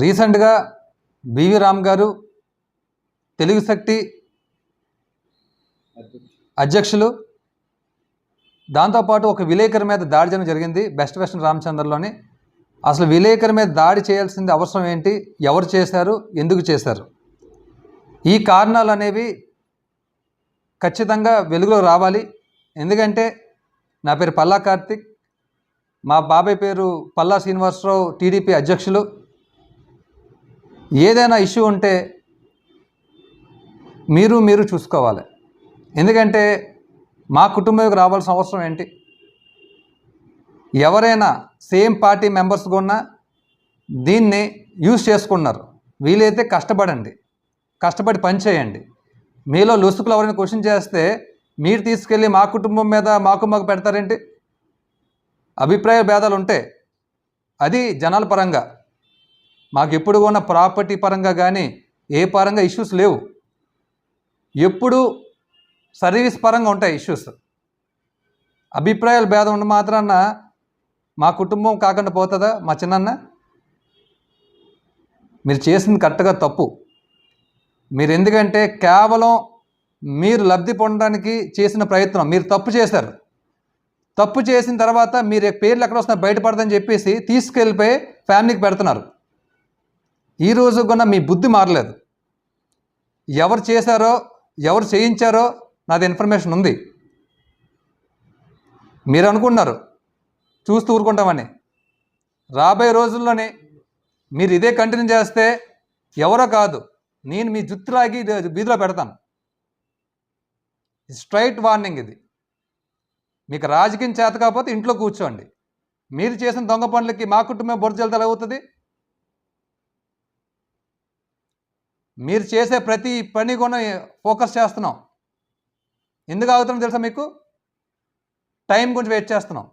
రీసెంట్గా బివి రామ్ గారు తెలుగు శక్తి అధ్యక్షులు దాంతోపాటు ఒక విలేకరి మీద దాడి చేయడం జరిగింది బెస్ట్ వెస్ట్ రామచంద్రలోని. అసలు విలేకరి మీద దాడి చేయాల్సింది అవసరం ఏంటి? ఎవరు చేశారు? ఎందుకు చేశారు? ఈ కారణాలు అనేవి ఖచ్చితంగా వెలుగులో రావాలి. ఎందుకంటే నా పేరు పల్లా కార్తిక్. మా బాబాయ్ పేరు పల్లా శ్రీనివాసరావు టీడీపీ అధ్యక్షులు. ఏదైనా ఇష్యూ ఉంటే మీరు మీరు చూసుకోవాలి. ఎందుకంటే మా కుటుంబంకి రావాల్సిన అవసరం ఏంటి? ఎవరైనా సేమ్ పార్టీ మెంబర్స్ కూడా దీన్ని యూజ్ చేసుకున్నారు. వీలైతే కష్టపడండి. కష్టపడి పని చేయండి. మీలో లుసుకులు ఎవరైనా క్వశ్చన్ చేస్తే మీరు తీసుకెళ్ళి మా కుటుంబం మీద మాకు మాకు పెడతారేంటి? అభిప్రాయ భేదాలు ఉంటే అది జనాల పరంగా. మాకు ఎప్పుడు ఉన్న ప్రాపర్టీ పరంగా కానీ ఏ పరంగా ఇష్యూస్ లేవు. ఎప్పుడు సర్వీస్ పరంగా ఉంటాయి ఇష్యూస్. అభిప్రాయాలు భేదం ఉన్న మాత్రాన మా కుటుంబం కాకుండా పోతుందా? మా చిన్నన్న? మీరు చేసింది కరెక్ట్గా తప్పు. మీరు ఎందుకంటే కేవలం మీరు లబ్ధి పొందడానికి చేసిన ప్రయత్నం మీరు తప్పు చేశారు. తప్పు చేసిన తర్వాత మీరు పేర్లు ఎక్కడ వస్తున్నా బయటపడదని చెప్పేసి తీసుకెళ్ళిపోయి ఫ్యామిలీకి పెడుతున్నారు. ఈ రోజు కూడా మీ బుద్ధి మారలేదు. ఎవరు చేశారో ఎవరు చేయించారో నాది ఇన్ఫర్మేషన్ ఉంది. మీరు అనుకున్నారు చూస్తూ ఊరుకుంటామని. రాబోయే రోజుల్లోనే మీరు ఇదే కంటిన్యూ చేస్తే ఎవరో కాదు నేను మీ జుత్తు లాగి బీదిలో పెడతాను. స్ట్రైట్ వార్నింగ్ ఇది. మీకు రాజకీయం చేత కాకపోతే ఇంట్లో కూర్చోండి. మీరు చేసిన దొంగ పనులకి మా కుటుంబం బొరద జల్తాలు అవుతుంది మీరు చేసే ప్రతి పని కూడా ఫోకస్ చేస్తున్నాం. ఎందుకు అవుతుందో తెలుసా మీకు? టైం గురించి వెయిట్ చేస్తున్నాం.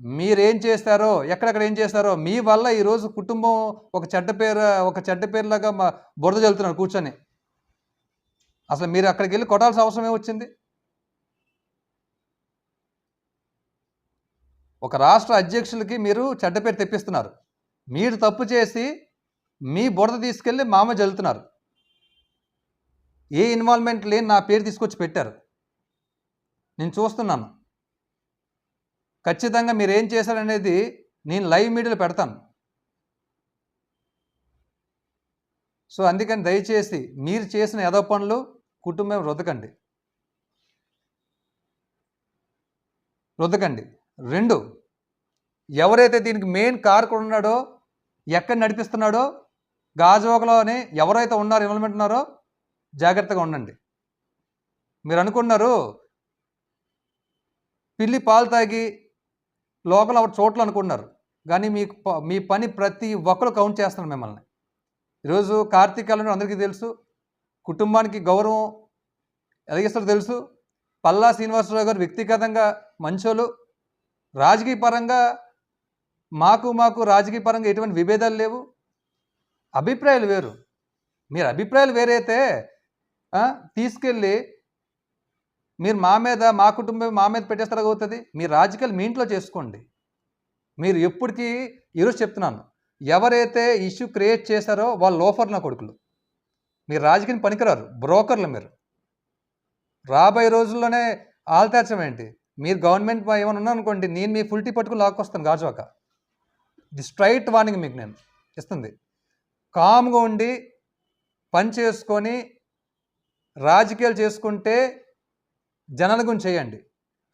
మీరేం చేస్తారో ఎక్కడెక్కడ ఏం చేస్తారో మీ వల్ల ఈరోజు కుటుంబం ఒక చెడ్డ పేరు ఒక చెడ్డ పేరులాగా మా బురద చల్లుతున్నారు కూర్చొని. అసలు మీరు అక్కడికి వెళ్ళి కొట్టాల్సిన అవసరం ఏమొచ్చింది? ఒక రాష్ట్ర అధ్యక్షులకి మీరు చెడ్డ పేరు తెప్పిస్తున్నారు. మీరు తప్పు చేసి మీ బురద తీసుకెళ్ళి మామ జల్లుతున్నారు. ఏ ఇన్వాల్వ్మెంట్ లేని నా పేరు తీసుకొచ్చి పెట్టారు. నేను చూస్తున్నాను. ఖచ్చితంగా మీరు ఏం చేశారనేది నేను లైవ్ మీడియాలో పెడతాను. సో అందుకని దయచేసి మీరు చేసిన ఎదో పనులు కుటుంబం రుదకండి. రుదకండి. రెండు ఎవరైతే దీనికి మెయిన్ కారకుడు ఉన్నాడో ఎక్కడ నడిపిస్తున్నాడో గాజువాకలోని ఎవరైతే ఉన్నారో ఇన్వాల్వ్మెంట్ ఉన్నారో జాగ్రత్తగా ఉండండి. మీరు అనుకున్నారు పిల్లి పాలు తాగి లోకల్ ఒక చోట్ల అనుకున్నారు కానీ మీకు ప- మీ పని ప్రతి ఒక్కరు కౌంట్ చేస్తున్నారు మిమ్మల్ని. ఈరోజు కార్తీకాలను అందరికీ తెలుసు కుటుంబానికి గౌరవం ఎలాగిస్తారో తెలుసు. పల్లా శ్రీనివాసరావు గారు వ్యక్తిగతంగా మంచోలు రాజకీయ పరంగా మాకు మాకు రాజకీయ పరంగా ఎటువంటి విభేదాలు లేవు. అభిప్రాయాలు వేరు. మీరు అభిప్రాయాలు వేరైతే తీసుకెళ్ళి మీరు మా మీద మా కుటుంబం మా మీద పెట్టేస్తారు అవుతుంది. మీ రాజకీయాలు మీ ఇంట్లో చేసుకోండి. మీరు ఎప్పటికీ ఈరోజు చెప్తున్నాను. ఎవరైతే ఇష్యూ క్రియేట్ చేశారో వాళ్ళు లోఫర్ నా కొడుకులు. మీరు రాజకీయం పనికిరారు. బ్రోకర్లు మీరు. రాబోయే రోజుల్లోనే ఆల్తేర్చం ఏంటి? మీరు గవర్నమెంట్ ఏమైనా ఉన్నారనుకోండి నేను మీ ఫుల్టీ పట్టుకుని లాక్కొస్తాను గాజువాక. ది స్ట్రైట్ వార్నింగ్ మీకు నేను ఇస్తుంది. కామ్గా ఉండి పని చేసుకొని రాజకీయాలు చేసుకుంటే జనాల గురించి చేయండి.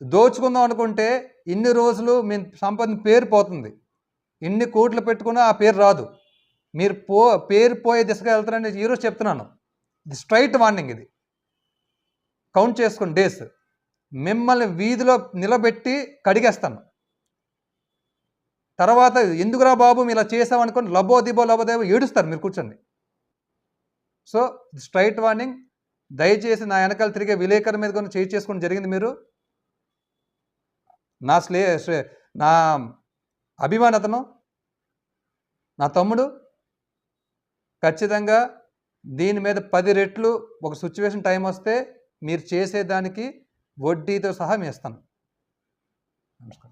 దోచుకుందాం అనుకుంటే ఇన్ని రోజులు మీ సంపద పేరు పోతుంది. ఇన్ని కోట్లు పెట్టుకున్నా ఆ పేరు రాదు. మీరు పో పేరు పోయే దిశగా వెళ్తారని ఈరోజు చెప్తున్నాను. ఇది స్ట్రైట్ వార్నింగ్ ఇది. కౌంట్ చేసుకోండి డేస్. మిమ్మల్ని వీధిలో నిలబెట్టి కడిగేస్తాను. తర్వాత ఎందుకురా బాబు మీరు ఇలా చేసామనుకొని లబో దిబో లబోదేబో ఏడుస్తారు మీరు కూర్చొని. So straight warning. దయచేసి నా వెనకాల తిరిగే విలేకరు మీద కొన్ని చేయి చేసుకోవడం జరిగింది మీరు. నా స్లే నా అభిమానతను నా తమ్ముడు ఖచ్చితంగా దీని మీద పది రెట్లు ఒక సిచ్యువేషన్ టైం వస్తే మీరు చేసేదానికి వడ్డీతో సహా మేము ఇస్తాను నమస్కారం.